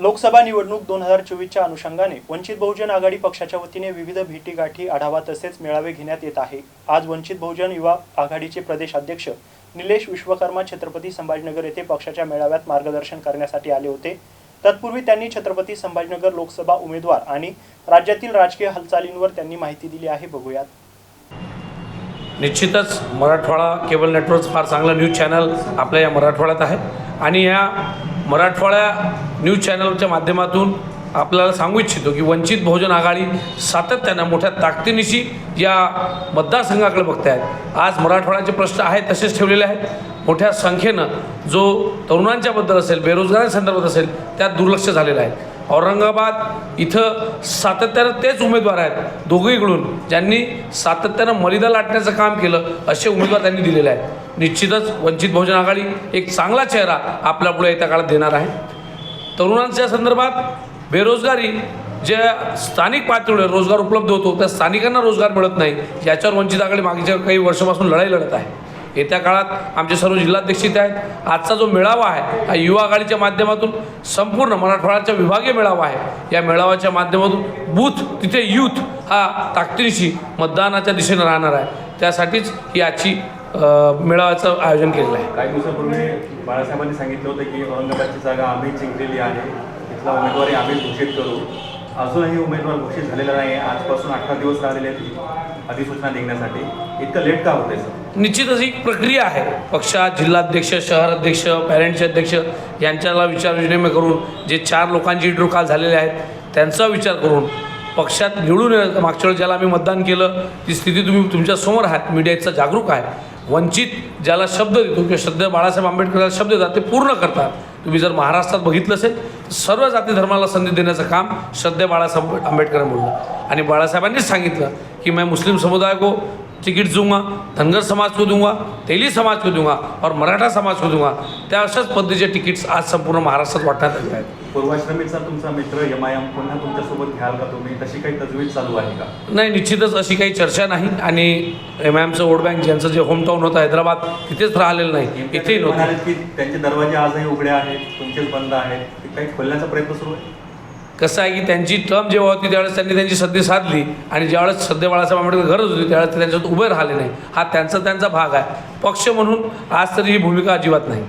लोकसभा निवडणूक दोन हजार चोवीसच्या अनुषंगाने वंचित बहुजन आघाडी पक्षाच्या वतीने विविध भेटीगाठी आढावा तसेच मेळावे घेण्यात येत आहे. आज वंचित बहुजन युवा आघाडीचे प्रदेश अध्यक्ष निलेश विश्वकर्मा छत्रपती संभाजीनगर येथे पक्षाच्या मेळाव्यात मार्गदर्शन करण्यासाठी आले होते. तत्पूर्वी त्यांनी छत्रपती संभाजीनगर लोकसभा उमेदवार आणि राज्यातील राजकीय हालचालींवर त्यांनी माहिती दिली आहे. बघूयात. निश्चितच मराठवाडा केबल नेटवर्क फार चांगलं न्यूज चॅनल आपल्या या मराठवाड्यात आहे. आणि या मराठवाड्या न्यूज चॅनलच्या माध्यमातून आपल्याला सांगू इच्छितो की वंचित बहुजन आघाडी सातत्यानं मोठ्या ताकदीनिशी या मतदारसंघाकडे बघत आहेत आज मराठवाड्याचे प्रश्न आहेत तसेच ठेवलेले आहेत. मोठ्या संख्येनं जो तरुणांच्याबद्दल असेल बेरोजगारांसंदर्भात असेल त्यात दुर्लक्ष झालेलं आहे. औरंगाबाद इथं सातत्यानं तेच उमेदवार आहेत दोघीकडून ज्यांनी सातत्यानं मलिदा लाटण्याचं काम केलं असे उमेदवार त्यांनी दिलेले आहेत. निश्चितच वंचित बहुजन आघाडी एक चांगला चेहरा आपल्यापुढे येत्या काळात देणार आहे. तरुणांच्या संदर्भात बेरोजगारी ज्या स्थानिक पातळीवर रोजगार उपलब्ध होतो त्या स्थानिकांना रोजगार मिळत नाही याच्यावर वंचित आघाडी मागच्या काही वर्षापासून लढाई लढत आहे. येत्या काळात आमचे सर्व जिल्हाध्यक्ष इथे आहेत. आजचा जो मेळावा आहे हा युवा आघाडीच्या माध्यमातून संपूर्ण मराठवाड्याचा विभागीय मेळावा आहे. या मेळाव्याच्या माध्यमातून बूथ तिथे यूथ हा ताकदीशी मतदानाच्या दिशेनं राहणार आहे. त्यासाठीच ही आजची मेळाव्याचं आयोजन केलेलं आहे. काही दिवसापूर्वी बाळासाहेबांनी सांगितलं होतं की औरंगाबादची जागा आम्ही जिंकलेली आहे. तिथला उमेदवारी आम्ही घोषित करू. अजूनही उमेदवार घोषित झालेला नाही. आहे आजपासून अठरा दिवस राहिलेले आहेत अधिसूचना निघण्यासाठी. इतकं लेट का होतंय सर निश्चितच ही प्रक्रिया आहे. पक्षात जिल्हाध्यक्ष शहर अध्यक्ष पॅरेंटचे अध्यक्ष यांच्याला विचार विनिमय करून जे चार लोकांची इंटरव्ह्यू काल झालेले आहेत त्यांचा विचार करून पक्षात निवडून मागच्या वेळेस ज्याला आम्ही मतदान केलं ती स्थिती तुम्ही तुमच्यासमोर आहात. मीडियाचा जागरूक आहे. वंचित ज्याला शब्द देतो किंवा शब्द बाळासाहेब आंबेडकरला शब्द देतात ते पूर्ण करतात. तुम्ही जर महाराष्ट्रात बघितलं असेल तर सर्व जाती धर्माला संधी देण्याचं काम श्रद्धे बाळासाहेब आंबेडकर बोललं. आणि बाळासाहेबांनीच सांगितलं की मैं मुस्लिम समुदाय को टिकट दूंगा धनगर समाज को दूंगा तेली समाज को दूंगा और मराठा समाज को दूंगा त्या अशाच पद्धतीचे तिकीट्स आज संपूर्ण महाराष्ट्रात वाटण्यात आले आहेत. पूर्वाश्रमीचा तुमचा मित्र एम आय एम पुन्हा तुमच्यासोबत घ्याल का तुम्ही? तशी काही तजवीज चालू आहे का? नाही निश्चितच अशी काही चर्चा नाही आणि एम आय एमचं वोट बँक ज्यांचं जे होमटाऊन होतं हैदराबाद तिथेच राहिलेलं नाही. इथेही नव्हतं. की त्यांचे दरवाजे आजही उघडे आहेत तुमचेच बंद आहेत काही खोलण्याचा प्रयत्न सुरू आहे? कसं आहे की त्यांची टर्म जेव्हा होती त्यावेळेस त्यांनी त्यांची सद्दी साधली आणि ज्यावेळेस सध्या बाळासाहेब आंबेडकर गरज होती त्यावेळेस ते त्यांच्यात उभे राहिले नाही. हा त्यांचा त्यांचा भाग आहे. पक्ष म्हणून आज तरी ही भूमिका अजिबात नाही.